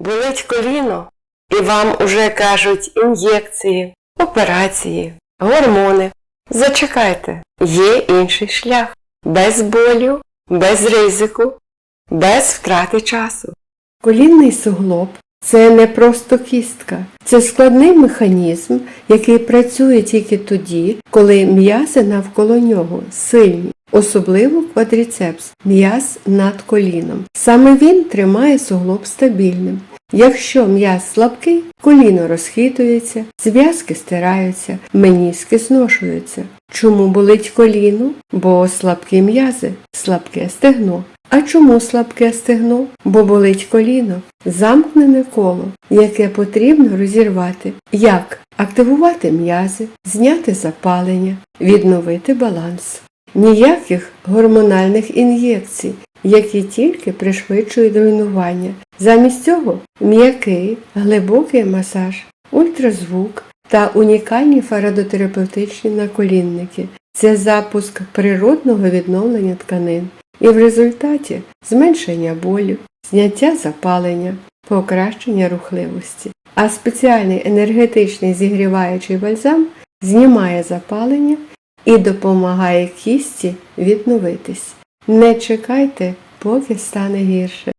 болить коліно, і вам уже кажуть ін'єкції, операції, гормони. Зачекайте, є інший шлях. Без болю, без ризику, без втрати часу. Колінний суглоб це не просто кістка, це складний механізм, який працює тільки тоді, коли м'язи навколо нього сильні, особливо квадріцепс, м'яз над коліном. Саме він тримає суглоб стабільним. Якщо м'яз слабкий, коліно розхитується, зв'язки стираються, меніски зношуються. Чому болить коліно? Бо слабкі м'язи, слабке стегно. А чому слабке стегно? Бо болить коліно, замкнене коло, яке потрібно розірвати. Як активувати м'язи, зняти запалення, відновити баланс. Ніяких гормональних ін'єкцій, які тільки пришвидшують руйнування. Замість цього м'який, глибокий масаж, ультразвук та унікальні фарадотерапевтичні наколінники. Це запуск природного відновлення тканин і в результаті зменшення болю, зняття запалення, покращення рухливості. А спеціальний енергетичний зігріваючий бальзам знімає запалення і допомагає кісті відновитись. Не чекайте, поки стане гірше.